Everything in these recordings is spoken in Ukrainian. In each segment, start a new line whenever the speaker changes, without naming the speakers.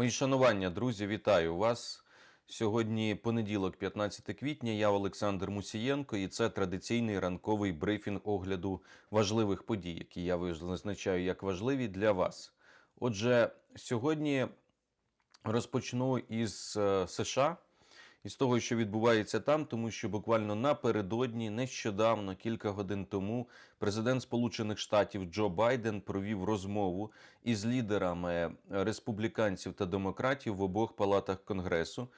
Мої шанування, друзі, вітаю вас. Сьогодні понеділок, 15 квітня. Я Олександр Мусієнко, і це традиційний ранковий брифінг огляду важливих подій, які я визначаю як важливі для вас. Отже, сьогодні розпочну із е, США, із того, що відбувається там, тому що буквально напередодні, нещодавно, кілька годин тому, президент Сполучених Штатів Джо Байден провів розмову із лідерами республіканців та демократів в обох палатах Конгресу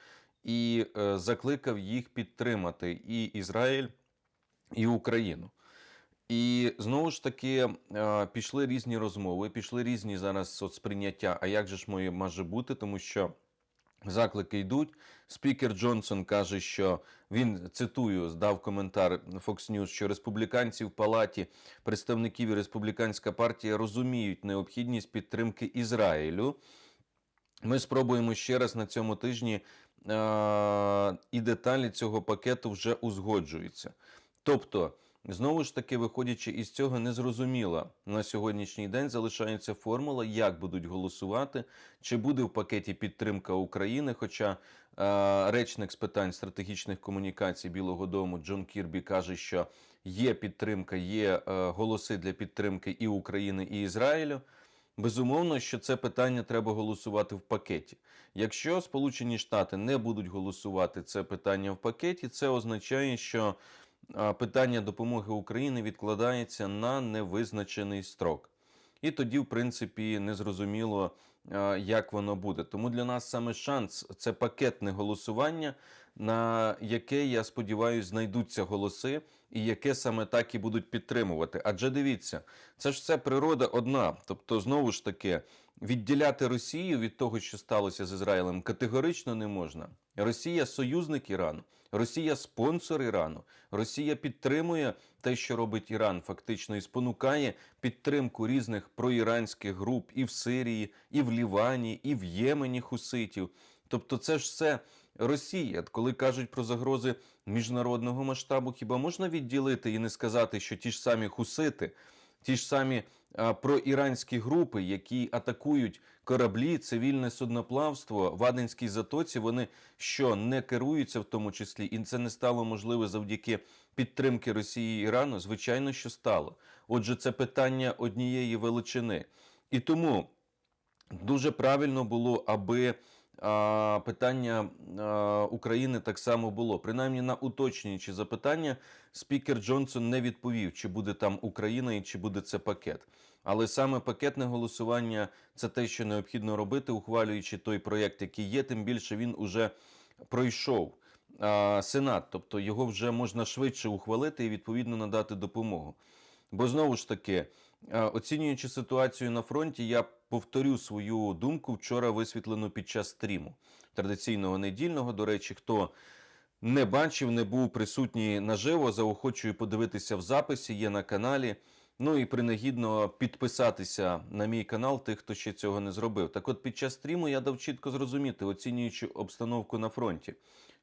і е, закликав їх підтримати і Ізраїль, і Україну. І знову ж таки е, пішли різні розмови, пішли різні зараз соцприйняття. А як же ж моє може бути? Тому що заклики йдуть. Спікер Джонсон каже, що він цитую, здав коментар Fox News, що республіканці в палаті представників і республіканська партія розуміють необхідність підтримки Ізраїлю. Ми спробуємо ще раз на цьому тижні, е- і деталі цього пакету вже узгоджуються. Тобто, знову ж таки, виходячи із цього, незрозуміла на сьогоднішній день залишається формула, як будуть голосувати, чи буде в пакеті підтримка України. Хоча е- речник з питань стратегічних комунікацій Білого Дому Джон Кірбі каже, що є підтримка, є е- голоси для підтримки і України, і Ізраїлю. Безумовно, що це питання треба голосувати в пакеті. Якщо Сполучені Штати не будуть голосувати це питання в пакеті, це означає, що питання допомоги Україні відкладається на невизначений строк. І тоді, в принципі, незрозуміло, як воно буде. Тому для нас саме шанс це пакетне голосування, на яке, я сподіваюся, знайдуться голоси, і яке саме так і будуть підтримувати. Адже дивіться, це ж все природа одна. Тобто, знову ж таки, відділяти Росію від того, що сталося з Ізраїлем, категорично не можна. Росія союзник Ірану, Росія спонсор Ірану, Росія підтримує те, що робить Іран, фактично і спонукає підтримку різних проіранських груп і в Сирії, і в Лівані, і в Ємені хуситів. Тобто, це ж все Росія. Коли кажуть про загрози міжнародного масштабу, хіба можна відділити і не сказати, що ті ж самі хусити, ті ж самі а, проіранські групи, які атакують кораблі, цивільне судноплавство в Аденській затоці, вони що не керуються в тому числі, і це не стало можливе завдяки підтримки Росії і Ірану? Звичайно, що стало. Отже, це питання однієї величини. І тому дуже правильно було, аби питання України так само було. Принаймні на уточнюючі запитання спікер Джонсон не відповів, чи буде там Україна і чи буде це пакет. Але саме пакетне голосування це те, що необхідно робити, ухвалюючи той проєкт, який є, тим більше він уже пройшов Сенат, тобто його вже можна швидше ухвалити і відповідно надати допомогу. Бо знову ж таки, оцінюючи ситуацію на фронті, я повторю свою думку вчора висвітлену під час стріму традиційного недільного. До речі, хто не бачив, не був присутній наживо, заохочую подивитися в записі, є на каналі. Ну і принагідно підписатися на мій канал, тих, хто ще цього не зробив. Так от під час стріму я дав чітко зрозуміти, оцінюючи обстановку на фронті,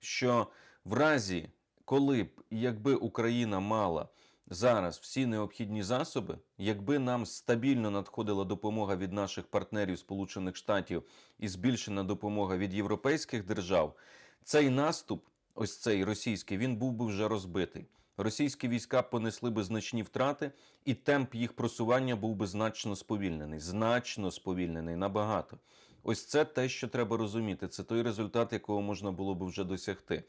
що в разі, коли б якби Україна мала зараз всі необхідні засоби, якби нам стабільно надходила допомога від наших партнерів Сполучених Штатів і збільшена допомога від європейських держав, цей наступ, ось цей російський, він був би вже розбитий. Російські війська понесли би значні втрати, і темп їх просування був би значно сповільнений, значно сповільнений набагато. Ось це те, що треба розуміти. Це той результат, якого можна було би вже досягти.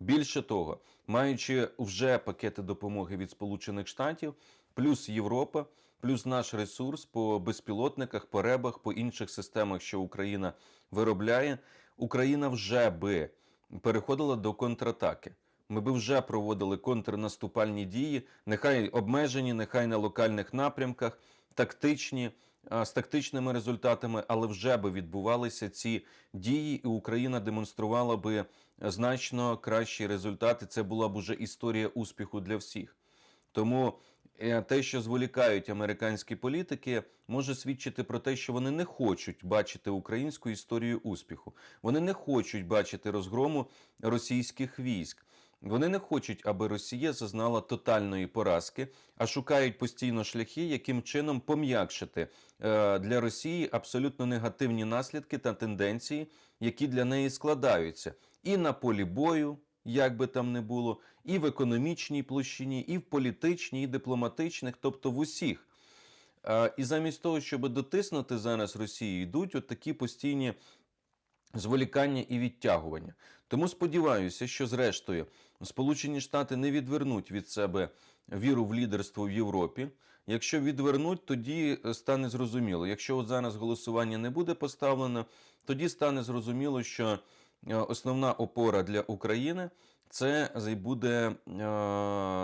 Більше того, маючи вже пакети допомоги від Сполучених Штатів, плюс Європа, плюс наш ресурс по безпілотниках, по ребах, по інших системах, що Україна виробляє, Україна вже би переходила до контратаки. Ми би вже проводили контрнаступальні дії, нехай обмежені, нехай на локальних напрямках, тактичні, з тактичними результатами, але вже би відбувалися ці дії, і Україна демонструвала би значно кращі результати. Це була б уже історія успіху для всіх. Тому е, те, що зволікають американські політики, може свідчити про те, що вони не хочуть бачити українську історію успіху. Вони не хочуть бачити розгрому російських військ. Вони не хочуть, аби Росія зазнала тотальної поразки, а шукають постійно шляхи, яким чином пом'якшити е, для Росії абсолютно негативні наслідки та тенденції, які для неї складаються, і на полі бою, як би там не було, і в економічній площині, і в політичній, і дипломатичних, тобто в усіх. Е, І замість того, щоб дотиснути зараз Росію, йдуть от такі постійні зволікання і відтягування. Тому сподіваюся, що зрештою Сполучені Штати не відвернуть від себе віру в лідерство в Європі. Якщо відвернуть, тоді е, стане зрозуміло. Якщо от зараз голосування не буде поставлено, тоді стане зрозуміло, що е, основна опора для України це буде е,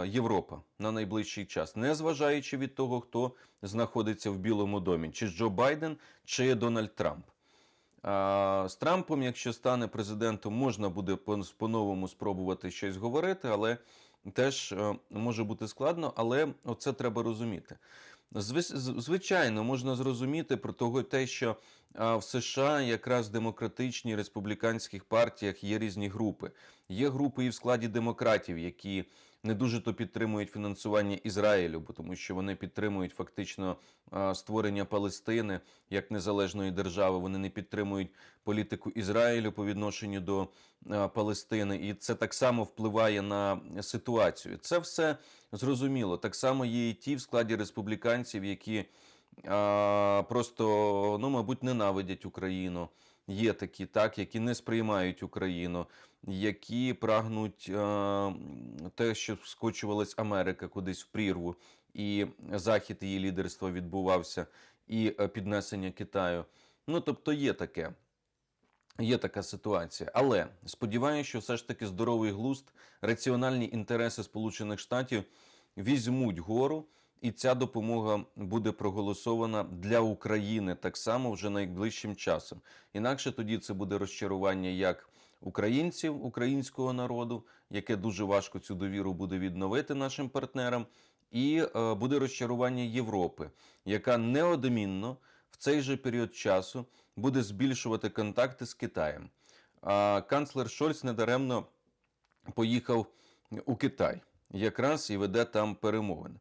Європа на найближчий час, не зважаючи від того, хто знаходиться в Білому домі, чи Джо Байден, чи Дональд Трамп. З Трампом, якщо стане президентом, можна буде по- по-новому спробувати щось говорити, але теж е, може бути складно. Але оце треба розуміти. Звичайно, можна зрозуміти про того, те, що в США якраз в демократичній республіканських партіях є різні групи. Є групи і в складі демократів, які не дуже то підтримують фінансування Ізраїлю, бо тому що вони підтримують фактично створення Палестини як незалежної держави. Вони не підтримують політику Ізраїлю по відношенню до Палестини, і це так само впливає на ситуацію. Це все зрозуміло. Так само є і ті в складі республіканців, які а, просто, ну, мабуть, ненавидять Україну. Є такі, так, які не сприймають Україну, які прагнуть е, те, щоб скочувалась Америка кудись в прірву, і захід її лідерства відбувався, і е, піднесення Китаю. Ну, тобто є таке. Є така ситуація, але сподіваюся, що все ж таки здоровий глузд, раціональні інтереси Сполучених Штатів візьмуть гору, і ця допомога буде проголосована для України так само вже найближчим часом. Інакше тоді це буде розчарування як українців, українського народу, яке дуже важко цю довіру буде відновити нашим партнерам, і е, буде розчарування Європи, яка неодмінно в цей же період часу буде збільшувати контакти з Китаєм. А канцлер Шольц недаремно поїхав у Китай, якраз і веде там перемовини.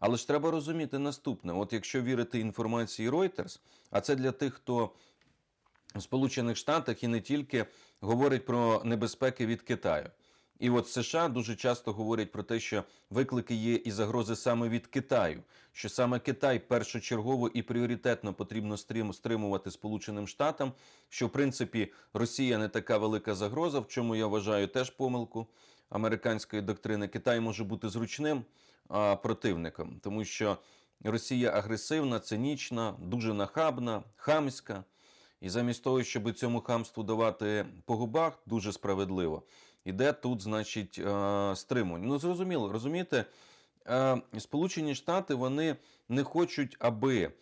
Але ж треба розуміти наступне: от якщо вірити інформації Reuters, а це для тих, хто в Сполучених Штатах і не тільки говорить про небезпеки від Китаю. І от США дуже часто говорять про те, що виклики є і загрози саме від Китаю, що саме Китай першочергово і пріоритетно потрібно стрим- стримувати Сполученим Штатам, що в принципі Росія не така велика загроза, в чому я вважаю теж помилку американської доктрини. Китай може бути зручним а, противником, тому що Росія агресивна, цинічна, дуже нахабна, хамська. І замість того, щоб цьому хамству давати по губах, дуже справедливо, іде тут, значить, е, стримування. Ну, зрозуміло, розумієте, е, Сполучені Штати вони не хочуть, аби е,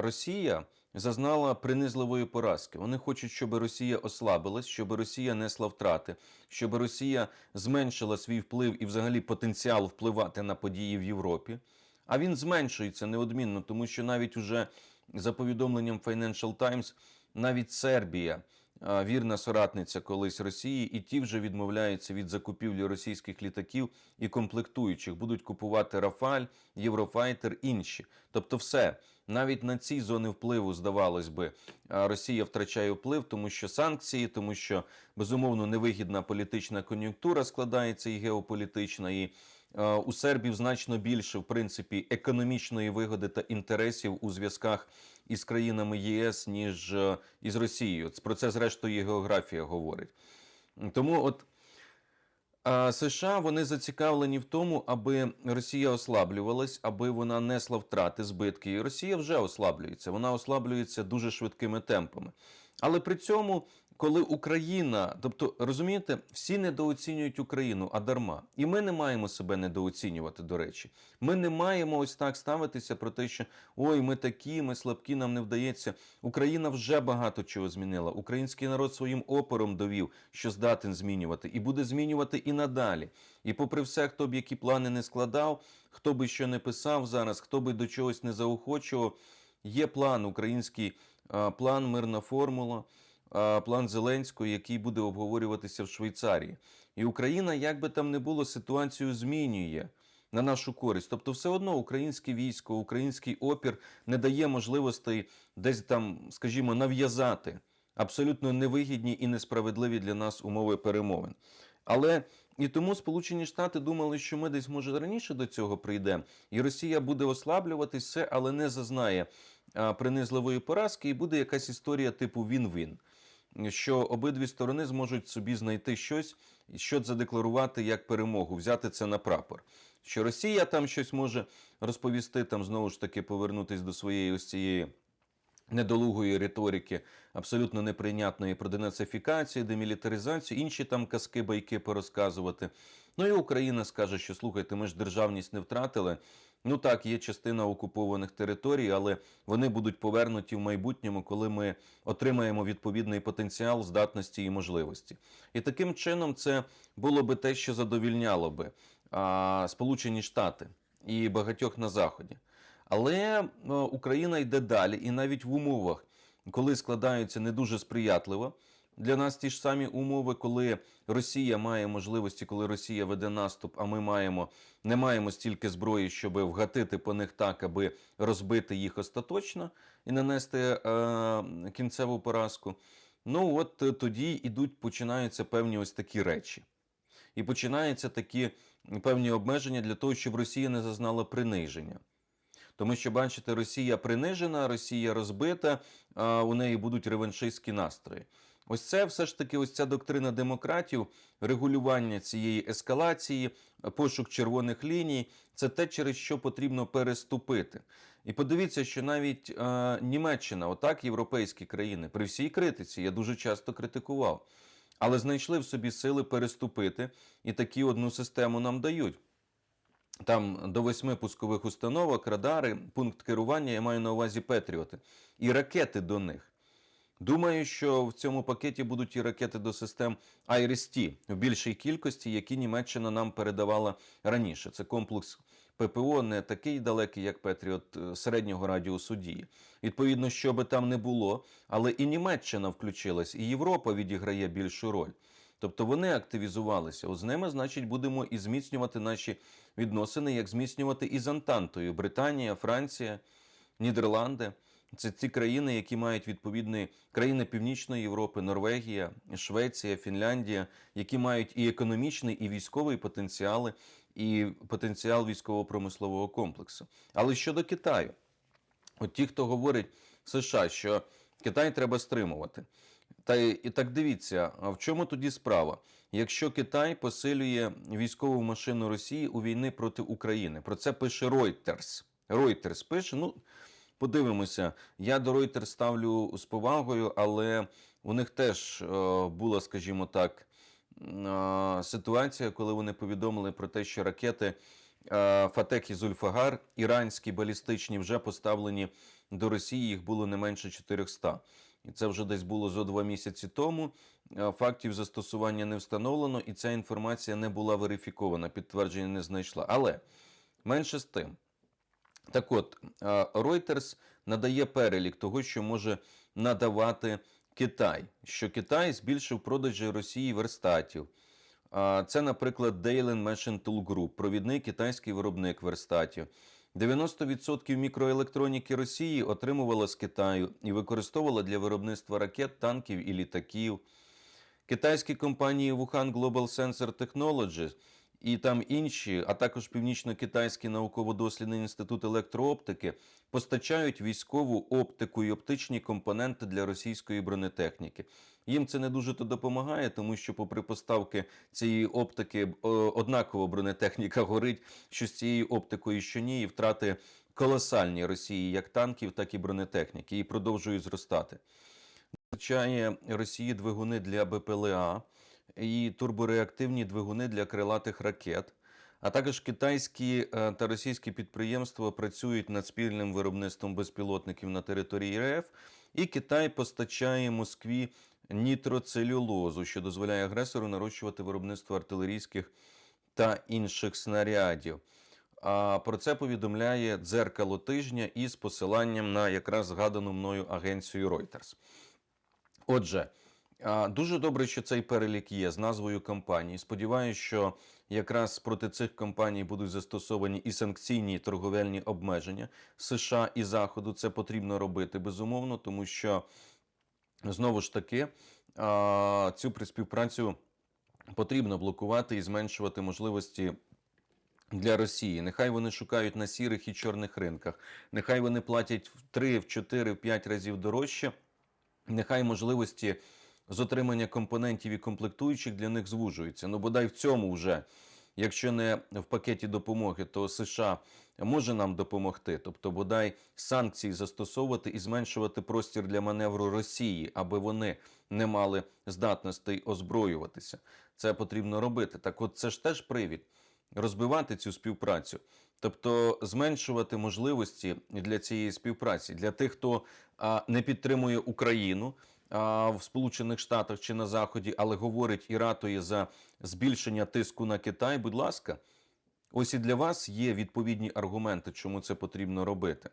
Росія зазнала принизливої поразки. Вони хочуть, щоб Росія ослабилась, щоб Росія несла втрати, щоб Росія зменшила свій вплив і взагалі потенціал впливати на події в Європі. А він зменшується неодмінно, тому що навіть уже за повідомленням Financial Times, навіть Сербія, вірна соратниця колись Росії, і ті вже відмовляються від закупівлі російських літаків і комплектуючих, будуть купувати Рафаль, Єврофайтер, інші. Тобто, все навіть на ці зони впливу, здавалось би, Росія втрачає вплив, тому що санкції, тому що безумовно невигідна політична кон'юнктура складається і геополітична. І у сербів значно більше, в принципі, економічної вигоди та інтересів у зв'язках із країнами ЄС, ніж е, із Росією. Про це, зрештою, і географія говорить. Тому от США вони зацікавлені в тому, аби Росія ослаблювалась, аби вона несла втрати, збитки. І Росія вже ослаблюється. Вона ослаблюється дуже швидкими темпами. Але при цьому, коли Україна, тобто розумієте, всі недооцінюють Україну, а дарма. І ми не маємо себе недооцінювати, до речі. Ми не маємо ось так ставитися про те, що ой, ми такі, ми слабкі, нам не вдається. Україна вже багато чого змінила. Український народ своїм опором довів, що здатен змінювати, і буде змінювати і надалі. І попри все, хто б які плани не складав, хто би що не писав зараз, хто би до чогось не заохочував, є план український план, мирна формула. План Зеленського, який буде обговорюватися в Швейцарії. І Україна, як би там не було, ситуацію змінює на нашу користь. Тобто, все одно українське військо, український опір не дає можливостей десь там, скажімо, нав'язати абсолютно невигідні і несправедливі для нас умови перемовин. Але і тому Сполучені Штати думали, що ми десь може раніше до цього прийдемо, і Росія буде ослаблюватись все, але не зазнає принизливої поразки, і буде якась історія типу він-він. Що обидві сторони зможуть собі знайти щось, що задекларувати як перемогу, взяти це на прапор. Що Росія там щось може розповісти, там знову ж таки повернутись до своєї ось цієї недолугої риторики, абсолютно неприйнятної про денацифікацію, демілітаризацію, інші там казки, байки порозказувати. Ну і Україна скаже, що слухайте, ми ж державність не втратили. Ну так, є частина окупованих територій, але вони будуть повернуті в майбутньому, коли ми отримаємо відповідний потенціал, здатності і можливості. І таким чином це було би те, що задовільняло би а, Сполучені Штати і багатьох на Заході. Але е, Україна йде далі, і навіть в умовах, коли складаються не дуже сприятливо для нас ті ж самі умови, коли Росія має можливості, коли Росія веде наступ, а ми маємо не маємо стільки зброї, щоб вгатити по них так, аби розбити їх остаточно і нанести е, кінцеву поразку. Ну от е, тоді ідуть, починаються певні ось такі речі. І починаються такі певні обмеження для того, щоб Росія не зазнала приниження. Тому що, бачите, Росія принижена, Росія розбита, у неї будуть реваншистські настрої. Ось це все ж таки, ось ця доктрина демократів, регулювання цієї ескалації, пошук червоних ліній це те, через що потрібно переступити. І подивіться, що навіть е, Німеччина, отак, європейські країни, при всій критиці, я дуже часто критикував, але знайшли в собі сили переступити і такі одну систему нам дають. Там до восьми пускових установок, радари, пункт керування, я маю на увазі Петріоти, і ракети до них. Думаю, що в цьому пакеті будуть і ракети до систем IRIS-T в більшій кількості, які Німеччина нам передавала раніше. Це комплекс ППО не такий далекий, як Петріот е, середнього радіусу дії. Відповідно, що би там не було, але і Німеччина включилась, і Європа відіграє більшу роль. Тобто вони активізувалися. От з ними, значить, будемо і зміцнювати наші відносини, як зміцнювати і з Антантою: Британія, Франція, Нідерланди. Це ті країни, які мають відповідні країни Північної Європи, Норвегія, Швеція, Фінляндія, які мають і економічний, і військовий потенціали, і потенціал військово-промислового комплексу. Але щодо Китаю, от ті, хто говорить США, що Китай треба стримувати. Та і так дивіться, а в чому тоді справа? Якщо Китай посилює військову машину Росії у війни проти України, про це пише Reuters. Reuters пише, ну подивимося. Я до Reuters ставлю з повагою, але у них теж е, була, скажімо так, е, ситуація, коли вони повідомили про те, що ракети е, Фатех і Зульфагар, іранські балістичні, вже поставлені до Росії. Їх було не менше 400. І це вже десь було зо два місяці тому. Е, Фактів застосування не встановлено, і ця інформація не була верифікована, підтвердження не знайшла. Але менше з тим. Так от, е, Reuters надає перелік того, що може надавати Китай, що Китай збільшив продажі Росії верстатів. Це, наприклад, Dalen Machine Tool Group, провідний китайський виробник верстатів. 90% мікроелектроніки Росії отримувала з Китаю і використовувала для виробництва ракет, танків і літаків. Китайські компанії Wuhan Global Sensor Technologies і там інші, а також Північно-Китайський науково-дослідний інститут електрооптики постачають військову оптику і оптичні компоненти для російської бронетехніки. Їм це не дуже то допомагає, тому що, попри поставки цієї оптики, однаково бронетехніка горить, що з цією оптикою, що ні, і втрати колосальні Росії як танків, так і бронетехніки, і продовжують зростати. Вистачає Росії двигуни для БПЛА і турбореактивні двигуни для крилатих ракет. А також китайські е, та російські підприємства працюють над спільним виробництвом безпілотників на території РФ, і Китай постачає Москві нітроцелюлозу, що дозволяє агресору нарощувати виробництво артилерійських та інших снарядів. А про це повідомляє дзеркало тижня із посиланням на якраз згадану мною агенцію Reuters. Отже, дуже добре, що цей перелік є з назвою компаній. Сподіваюся, що якраз проти цих компаній будуть застосовані і санкційні і торговельні обмеження США і Заходу. Це потрібно робити безумовно, тому що знову ж таки цю співпрацю потрібно блокувати і зменшувати можливості. Для Росії нехай вони шукають на сірих і чорних ринках, нехай вони платять в 3, в 4, в 5 разів дорожче, нехай можливості з отримання компонентів і комплектуючих для них звужуються. Ну, бодай в цьому вже, якщо не в пакеті допомоги, то США може нам допомогти. Тобто, бодай санкції застосовувати і зменшувати простір для маневру Росії, аби вони не мали здатностей озброюватися. Це потрібно робити. Так, от це ж теж привід розбивати цю співпрацю. Тобто зменшувати можливості для цієї співпраці для тих, хто не підтримує Україну в Сполучених Штатах чи на Заході, але говорить і ратує за збільшення тиску на Китай. Будь ласка, ось і для вас є відповідні аргументи, чому це потрібно робити.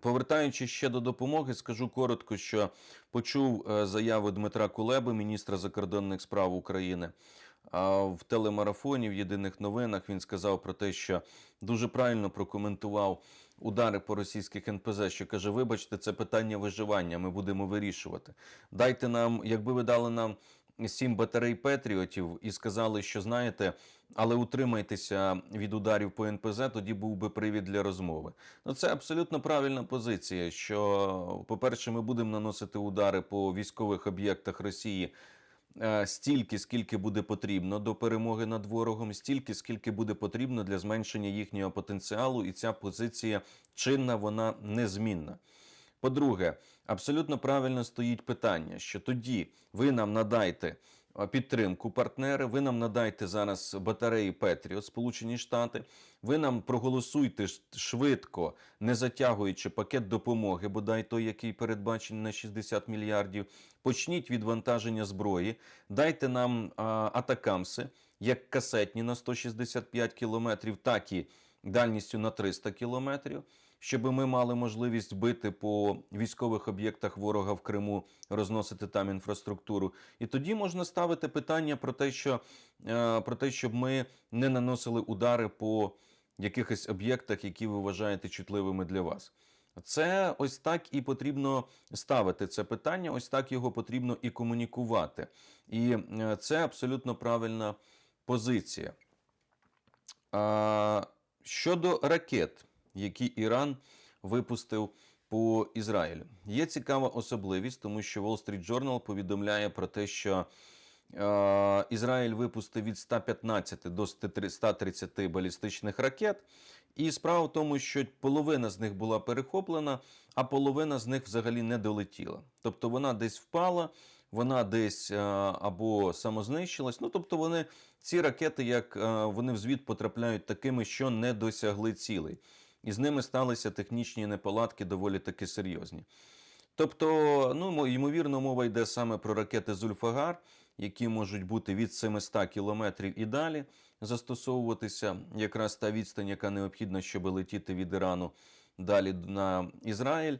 Повертаючись ще до допомоги, скажу коротко, що почув е, заяву Дмитра Кулеби, міністра закордонних справ України. В телемарафоні в єдиних новинах він сказав про те, що дуже правильно прокоментував удари по російських НПЗ, що каже: Вибачте, це питання виживання. Ми будемо вирішувати. Дайте нам, якби ви дали нам сім батарей Петріотів і сказали, що знаєте, але утримайтеся від ударів по НПЗ, тоді був би привід для розмови. Ну це абсолютно правильна позиція. Що, по-перше, ми будемо наносити удари по військових об'єктах Росії стільки, скільки буде потрібно до перемоги над ворогом, стільки, скільки буде потрібно для зменшення їхнього потенціалу, і ця позиція чинна, вона незмінна. По-друге, абсолютно правильно стоїть питання, що тоді ви нам надайте підтримку партнери, ви нам надайте зараз батареї Петріот, Сполучені Штати, ви нам проголосуйте швидко, не затягуючи пакет допомоги, бодай той, який передбачений на 60 мільярдів. Почніть відвантаження зброї, дайте нам а, атакамси, як касетні на 165 кілометрів, так і дальністю на 300 кілометрів щоб ми мали можливість бити по військових об'єктах ворога в Криму, розносити там інфраструктуру. І тоді можна ставити питання про те, що е, про те, щоб ми не наносили удари по якихось об'єктах, які ви вважаєте чутливими для вас. Це ось так і потрібно ставити це питання, ось так його потрібно і комунікувати. І е, це абсолютно правильна позиція. Щодо ракет, які Іран випустив по Ізраїлю, є цікава особливість, тому що Wall Street Journal повідомляє про те, що е, Ізраїль випустив від 115 до 130 балістичних ракет. І справа в тому, що половина з них була перехоплена, а половина з них взагалі не долетіла. Тобто вона десь впала, вона десь е, або самознищилась. Ну тобто вони ці ракети, як е, вони в звіт потрапляють такими, що не досягли цілей. І з ними сталися технічні неполадки доволі таки серйозні. Тобто, ну, ймовірно, мова йде саме про ракети Зульфагар, які можуть бути від 700 кілометрів і далі застосовуватися. Якраз та відстань, яка необхідна, щоб летіти від Ірану далі на Ізраїль.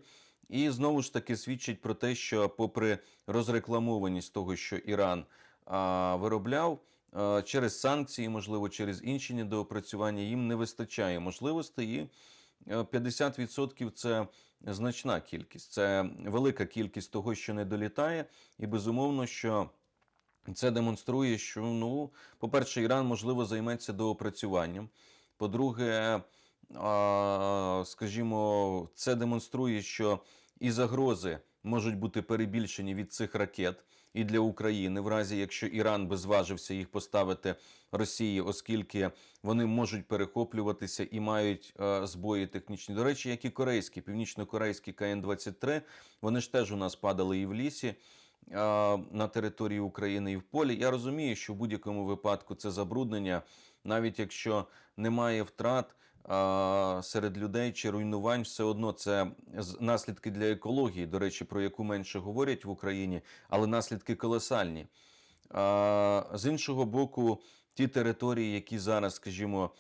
І знову ж таки свідчить про те, що, попри розрекламованість того, що Іран а, виробляв, а, через санкції, можливо, через інші недоопрацювання, їм не вистачає можливостей. І 50% це значна кількість, це велика кількість того, що не долітає, і безумовно, що це демонструє, що ну, по-перше, Іран можливо займеться доопрацюванням. По-друге, скажімо, це демонструє, що і загрози можуть бути перебільшені від цих ракет і для України, в разі якщо Іран би зважився їх поставити Росії, оскільки вони можуть перехоплюватися і мають е, збої технічні. До речі, як і корейські, північно-корейські КН-23, вони ж теж у нас падали і в лісі. На території України і в полі я розумію, що в будь-якому випадку це забруднення, навіть якщо немає втрат серед людей чи руйнувань, все одно це наслідки для екології, до речі, про яку менше говорять в Україні, але наслідки колосальні. З іншого боку, ті території, які зараз, скажімо,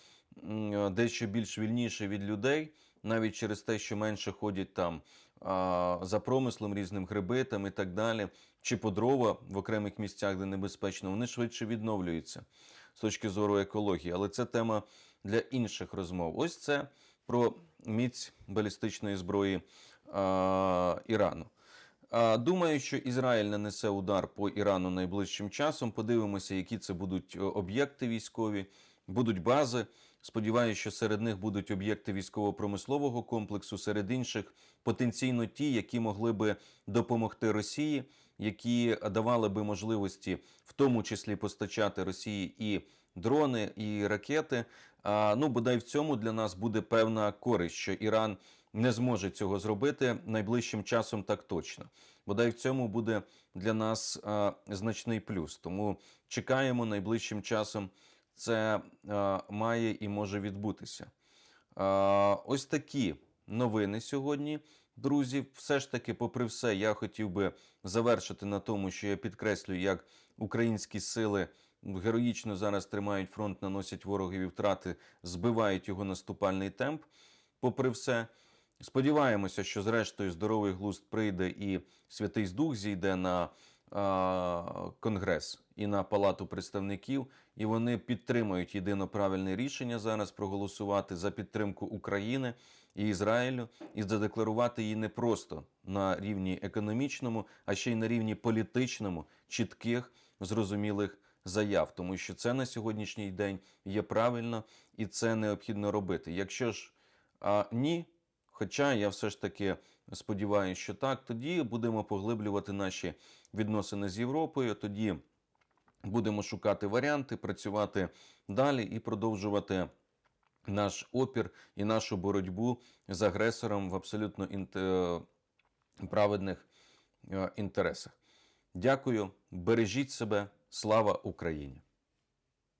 дещо більш вільніші від людей, навіть через те, що менше ходять там за промислом різним гриби там і так далі, чи по дрова в окремих місцях, де небезпечно, вони швидше відновлюються з точки зору екології. Але це тема для інших розмов. Ось це про міць балістичної зброї а, Ірану. А, Думаю, що Ізраїль нанесе удар по Ірану найближчим часом. Подивимося, які це будуть е, об'єкти військові, будуть бази. Сподіваюся, що серед них будуть об'єкти військово-промислового комплексу, серед інших потенційно ті, які могли би допомогти Росії, які давали би можливості, в тому числі постачати Росії і дрони, і ракети. А, ну, бодай в цьому для нас буде певна користь, що Іран не зможе цього зробити найближчим часом, так точно. Бодай в цьому буде для нас значний плюс. Тому чекаємо найближчим часом. Це має і може відбутися. Ось такі новини сьогодні, друзі. Все ж таки, попри все, я хотів би завершити на тому, що я підкреслюю, як українські сили героїчно зараз тримають фронт, наносять ворогові втрати, збивають його наступальний темп. Попри все, сподіваємося, що зрештою здоровий глузд прийде і Святий Дух зійде на а, Конгрес і на Палату представників, і вони підтримують єдино правильне рішення зараз проголосувати за підтримку України і Ізраїлю і задекларувати її не просто на рівні економічному, а ще й на рівні політичному, чітких, зрозумілих заяв, тому що це на сьогоднішній день є правильно і це необхідно робити. Якщо ж а, ні, хоча я все ж таки сподіваюся, що так, тоді будемо поглиблювати наші відносини з Європою. Тоді будемо шукати варіанти, працювати далі і продовжувати наш опір і нашу боротьбу з агресором в абсолютно інте- праведних е, інтересах. Дякую, бережіть себе, слава Україні!